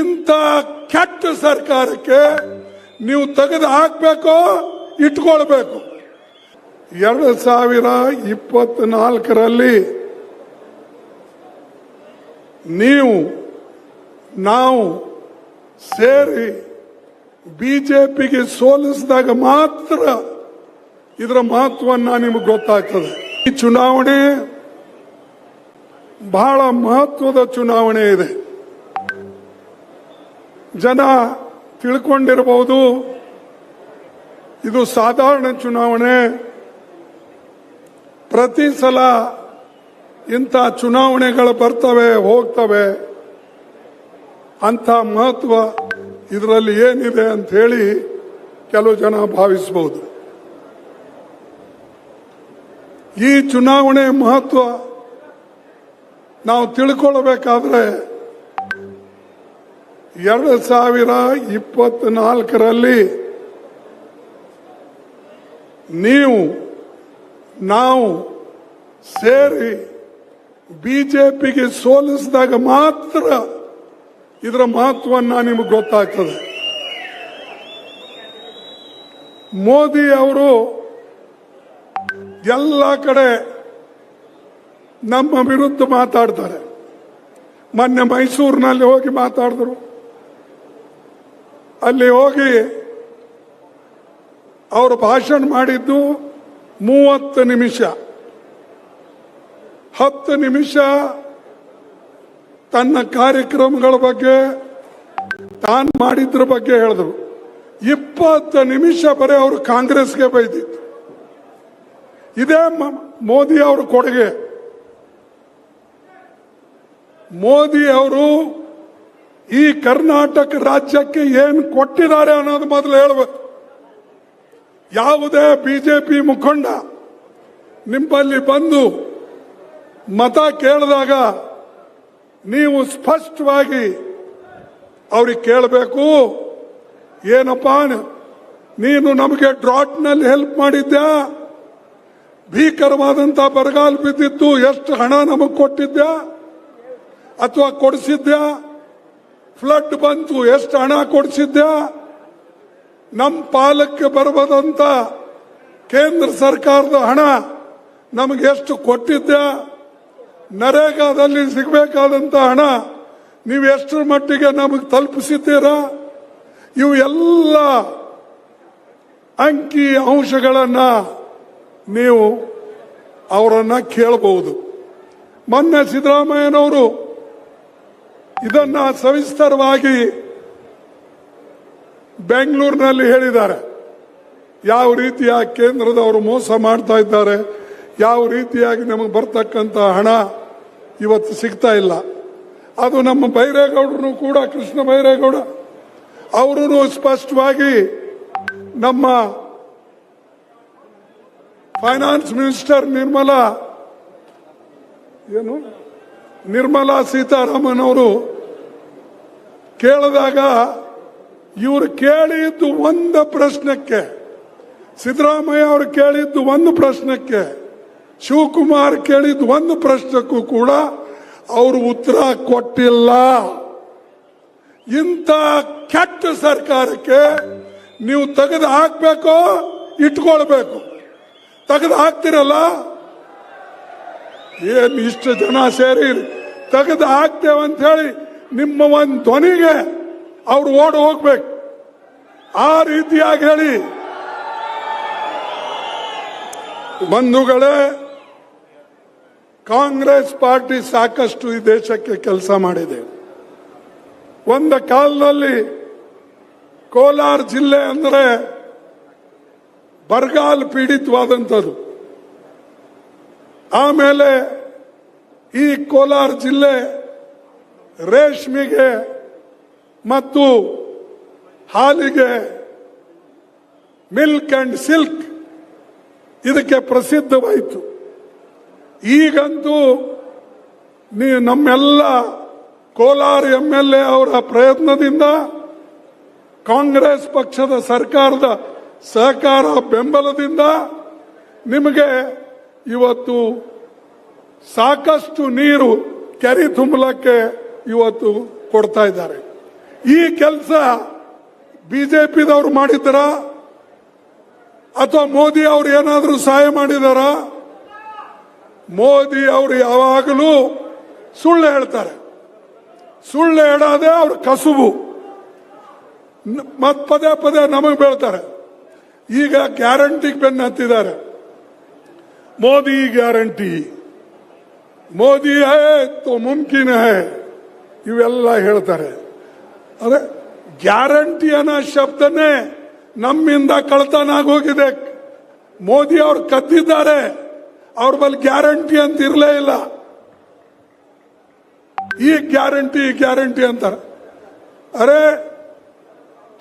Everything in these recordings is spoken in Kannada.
ಇಂಥ ಕೆಟ್ಟ ಸರ್ಕಾರಕ್ಕೆ ನೀವು ತೆಗೆದು ಹಾಕ್ಬೇಕು, ಇಟ್ಕೊಳ್ಬೇಕು. ಎರಡು ಸಾವಿರ ಇಪ್ಪತ್ನಾಲ್ಕರಲ್ಲಿ ನೀವು, ನಾವು ಸೇರಿ ಬಿಜೆಪಿಗೆ ಸೋಲಿಸಿದಾಗ ಮಾತ್ರ ಇದರ ಮಹತ್ವವನ್ನು ನಿಮಗೆ ಗೊತ್ತಾಗ್ತದೆ. ಈ ಚುನಾವಣೆ ಬಹಳ ಮಹತ್ವದ ಚುನಾವಣೆ ಇದೆ. ಜನ ತಿಳ್ಕೊಂಡಿರಬಹುದು. ಇದು ಸಾಧಾರಣ ಚುನಾವಣೆ. ಪ್ರತಿ ಸಲ ಇಂಥ ಚುನಾವಣೆಗಳು ಬರ್ತವೆ, ಹೋಗ್ತವೆ. ಅಂತ ಮಹತ್ವ ಇದರಲ್ಲಿ ಏನಿದೆ ಅಂತ ಹೇಳಿ ಕೆಲವು ಜನ ಭಾವಿಸಬಹುದು. ಈ ಚುನಾವಣೆ ಮಹತ್ವ ನಾವು ತಿಳ್ಕೊಳ್ಬೇಕಾದ್ರೆ ಎರಡು ಸಾವಿರ ಇಪ್ಪತ್ನಾಲ್ಕರಲ್ಲಿ ನೀವು, ನಾವು ಸೇರಿ ಬಿಜೆಪಿಗೆ ಸೋಲಿಸಿದಾಗ ಮಾತ್ರ ಇದರ ಮಹತ್ವವನ್ನು ನಿಮಗೆ ಗೊತ್ತಾಗ್ತದೆ. ಮೋದಿ ಅವರು ಎಲ್ಲ ಕಡೆ ನಮ್ಮ ವಿರುದ್ಧ ಮಾತಾಡ್ತಾರೆ. ಮೊನ್ನೆ ಮೈಸೂರಿನಲ್ಲಿ ಹೋಗಿ ಮಾತಾಡಿದ್ರು. ಅಲ್ಲಿ ಹೋಗಿ ಅವರು ಭಾಷಣ ಮಾಡಿದ್ದು ಮೂವತ್ತು ನಿಮಿಷ. ಹತ್ತು ನಿಮಿಷ ತನ್ನ ಕಾರ್ಯಕ್ರಮಗಳ ಬಗ್ಗೆ ತಾನು ಮಾಡಿದ್ರ ಬಗ್ಗೆ ಹೇಳಿದ್ರು. ಇಪ್ಪತ್ತು ನಿಮಿಷ ಬರೀ ಅವರು ಕಾಂಗ್ರೆಸ್ಗೆ ಬೈದಿತ್ತು ಇದೇ ಮೋದಿ ಅವರ ಕೊಡುಗೆ. ಮೋದಿ ಅವರು ಈ ಕರ್ನಾಟಕ ರಾಜ್ಯಕ್ಕೆ ಏನು ಕೊಟ್ಟಿದ್ದಾರೆ ಅನ್ನೋದು ಮೊದಲು ಹೇಳಬೇಕು ಯಾವುದೇ ಬಿಜೆಪಿ ಮುಖಂಡ ನಿಮ್ಮಲ್ಲಿ ಬಂದು ಮತ ಕೇಳಿದಾಗ ನೀವು ಸ್ಪಷ್ಟವಾಗಿ ಅವ್ರಿಗೆ ಕೇಳಬೇಕು, ಏನಪ್ಪ ನೀನು ನಮಗೆ ಡ್ರಾಟ್ನಲ್ಲಿ ಹೆಲ್ಪ್ ಮಾಡಿದ್ಯಾ? ಭೀಕರವಾದಂತ ಬರಗಾಲ ಬಿದ್ದಿತ್ತು ಎಷ್ಟು ಹಣ ನಮಗೆ ಕೊಟ್ಟಿದ್ಯಾ? ಅಥವಾ ಕೊಡಿಸಿದ್ಯಾ? ಫ್ಲಡ್ ಬಂತು, ಎಷ್ಟು ಹಣ ಕೊಡಿಸಿದ್ದ ನಮ್ಮ ಪಾಲಕ್ಕೆ ಬರಬಹುದಂತ ಕೇಂದ್ರ ಸರ್ಕಾರದ ಹಣ ನಮಗೆ ಎಷ್ಟು ಕೊಟ್ಟಿದ್ದ ನರೇಗಾದಲ್ಲಿ ಸಿಗಬೇಕಾದಂತ ಹಣ ನೀವು ಎಷ್ಟರ ಮಟ್ಟಿಗೆ ನಮಗೆ ತಲುಪಿಸಿದ್ದೀರಾ? ಇವು ಎಲ್ಲ ಅಂಕಿ ಅಂಶಗಳನ್ನ ನೀವು ಅವರನ್ನ ಕೇಳಬಹುದು. ಮೊನ್ನೆ ಸಿದ್ದರಾಮಯ್ಯನವರು ಇದನ್ನ ಸವಿಸ್ತರವಾಗಿ ಬೆಂಗಳೂರಿನಲ್ಲಿ ಹೇಳಿದ್ದಾರೆ. ಯಾವ ರೀತಿಯ ಕೇಂದ್ರದವರು ಮೋಸ ಮಾಡ್ತಾ ಇದ್ದಾರೆ, ಯಾವ ರೀತಿಯಾಗಿ ನಮಗೆ ಬರ್ತಕ್ಕಂಥ ಹಣ ಇವತ್ತು ಸಿಗ್ತಾ ಇಲ್ಲ. ಅದು ನಮ್ಮ ಬೈರೇಗೌಡರು ಕೂಡ, ಕೃಷ್ಣ ಬೈರೇಗೌಡ ಅವರು ಸ್ಪಷ್ಟವಾಗಿ ನಮ್ಮ ಫೈನಾನ್ಸ್ ಮಿನಿಸ್ಟರ್ ನಿರ್ಮಲಾ, ಏನು? ನಿರ್ಮಲಾ ಸೀತಾರಾಮನ್ ಅವರು ಕೇಳಿದಾಗ ಇವರು ಕೇಳಿದ್ದು ಒಂದು ಪ್ರಶ್ನಕ್ಕೆ, ಸಿದ್ದರಾಮಯ್ಯ ಅವರು ಕೇಳಿದ್ದು ಒಂದು ಪ್ರಶ್ನಕ್ಕೆ, ಶಿವಕುಮಾರ್ ಕೇಳಿದ್ದು ಒಂದು ಪ್ರಶ್ನಕ್ಕೂ ಕೂಡ ಅವರು ಉತ್ತರ ಕೊಟ್ಟಿಲ್ಲ. ಇಂಥ ಕೆಟ್ಟ ಸರ್ಕಾರಕ್ಕೆ ನೀವು ತೆಗೆದು ಹಾಕ್ಬೇಕು, ಇಟ್ಕೊಳ್ಬೇಕು. ತೆಗೆದು ಹಾಕ್ತಿರಲ್ಲ? ಏನು ಇಷ್ಟು ಜನ ಸೇರಿ ತೆಗೆದು ಹಾಕ್ತೇವೆ ಅಂತ ಹೇಳಿ ನಿಮ್ಮ ಒಂದು ಧ್ವನಿಗೆ ಅವ್ರು ಓಡಿ ಹೋಗ್ಬೇಕು. ಆ ರೀತಿಯಾಗಿ ಹೇಳಿ. ಬಂಧುಗಳೇ, ಕಾಂಗ್ರೆಸ್ ಪಾರ್ಟಿ ಸಾಕಷ್ಟು ಈ ದೇಶಕ್ಕೆ ಕೆಲಸ ಮಾಡಿದೆ. ಒಂದ ಕಾಲದಲ್ಲಿ ಕೋಲಾರ ಜಿಲ್ಲೆ ಅಂದರೆ ಬರಗಾಲ ಪೀಡಿತವಾದಂಥದ್ದು. ಆಮೇಲೆ ಈ ಕೋಲಾರ ಜಿಲ್ಲೆ ರೇಷ್ಮೆಗೆ ಮತ್ತು ಹಾಲಿಗೆ ಮಿಲ್ಕ್ ಅಂಡ್ ಸಿಲ್ಕ್ ಇದಕ್ಕೆ ಪ್ರಸಿದ್ಧವಾಯಿತು. ಈಗಂತೂ ನೀ ನಮ್ಮೆಲ್ಲ ಕೋಲಾರ ಎಂ ಎಲ್ ಎ ಅವರ ಪ್ರಯತ್ನದಿಂದ ಕಾಂಗ್ರೆಸ್ ಪಕ್ಷದ ಸರ್ಕಾರದ ಸಹಕಾರ ಬೆಂಬಲದಿಂದ ನಿಮಗೆ ಇವತ್ತು ಸಾಕಷ್ಟು ನೀರು ಕೆರೆ ತುಂಬಲಕ್ಕೆ ಇವತ್ತು ಕೊಡ್ತಾ ಇದ್ದಾರೆ. ಈ ಕೆಲಸ ಬಿಜೆಪಿದವ್ರು ಮಾಡಿದ್ದಾರ? ಅಥವಾ ಮೋದಿ ಅವರು ಏನಾದರೂ ಸಹಾಯ ಮಾಡಿದಾರ? ಮೋದಿ ಅವರು ಯಾವಾಗಲೂ ಸುಳ್ಳು ಹೇಳ್ತಾರೆ. ಸುಳ್ಳು ಹೇಳೋದೇ ಅವ್ರ ಕಸುಬು. ಮತ್ ಪದೇ ಪದೇ ನಮಗೆ ಬೀಳ್ತಾರೆ. ಈಗ ಗ್ಯಾರಂಟಿಗೆ ಬೆನ್ನು ಹತ್ತಿದ್ದಾರೆ. ಮೋದಿ ಗ್ಯಾರಂಟಿ. ಮೋದಿ ಹೇ ತೋ ಮುಮ್ಕಿನ್ ಹೇ, ಇವೆಲ್ಲ ಹೇಳ್ತಾರೆ. ಅದೇ, ಗ್ಯಾರಂಟಿ ಅನ್ನೋ ಶಬ್ದನೇ ನಮ್ಮಿಂದ ಕಳ್ತನ ಆಗೋಗಿದೆ. ಮೋದಿ ಅವ್ರು ಕದ್ದಿದ್ದಾರೆ. ಅವ್ರ ಬಳಿ ಗ್ಯಾರಂಟಿ ಅಂತ ಇರಲೇ ಇಲ್ಲ. ಈ ಗ್ಯಾರಂಟಿ ಗ್ಯಾರಂಟಿ ಅಂತಾರೆ. ಅರೆ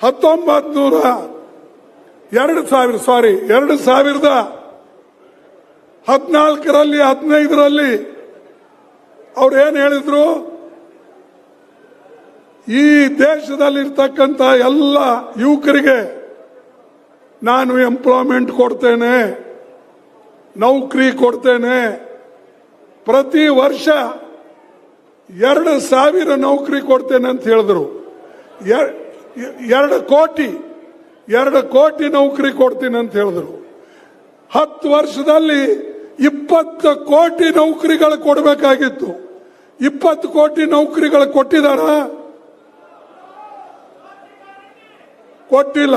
ಹತ್ತೊಂಬತ್ ನೂರ ಎರಡು ಸಾವಿರ, ಸಾರಿ, ಎರಡು ಸಾವಿರದ ಹದಿನಾಲ್ಕರಲ್ಲಿ, ಹದಿನೈದರಲ್ಲಿ ಅವ್ರು ಏನ್ ಹೇಳಿದ್ರು? ಈ ದೇಶದಲ್ಲಿರ್ತಕ್ಕಂಥ ಎಲ್ಲ ಯುವಕರಿಗೆ ನಾನು ಎಂಪ್ಲಾಯ್ಮೆಂಟ್ ಕೊಡ್ತೇನೆ, ನೌಕರಿ ಕೊಡ್ತೇನೆ. ಪ್ರತಿ ವರ್ಷ ಎರಡು ಸಾವಿರ ನೌಕರಿ ಕೊಡ್ತೇನೆ ಅಂತ ಹೇಳಿದ್ರು. ಎರ್- ಎರಡು ಕೋಟಿ ಎರಡು ಕೋಟಿ ನೌಕರಿ ಕೊಡ್ತೀನಿ ಅಂತ ಹೇಳಿದ್ರು. ಹತ್ತು ವರ್ಷದಲ್ಲಿ ಇಪ್ಪತ್ತು ಕೋಟಿ ನೌಕರಿಗಳು ಕೊಡಬೇಕಾಗಿತ್ತು. ಇಪ್ಪತ್ತು ಕೋಟಿ ನೌಕರಿಗಳು ಕೊಟ್ಟಿದಾರ ಕೊಟ್ಟಿಲ್ಲ.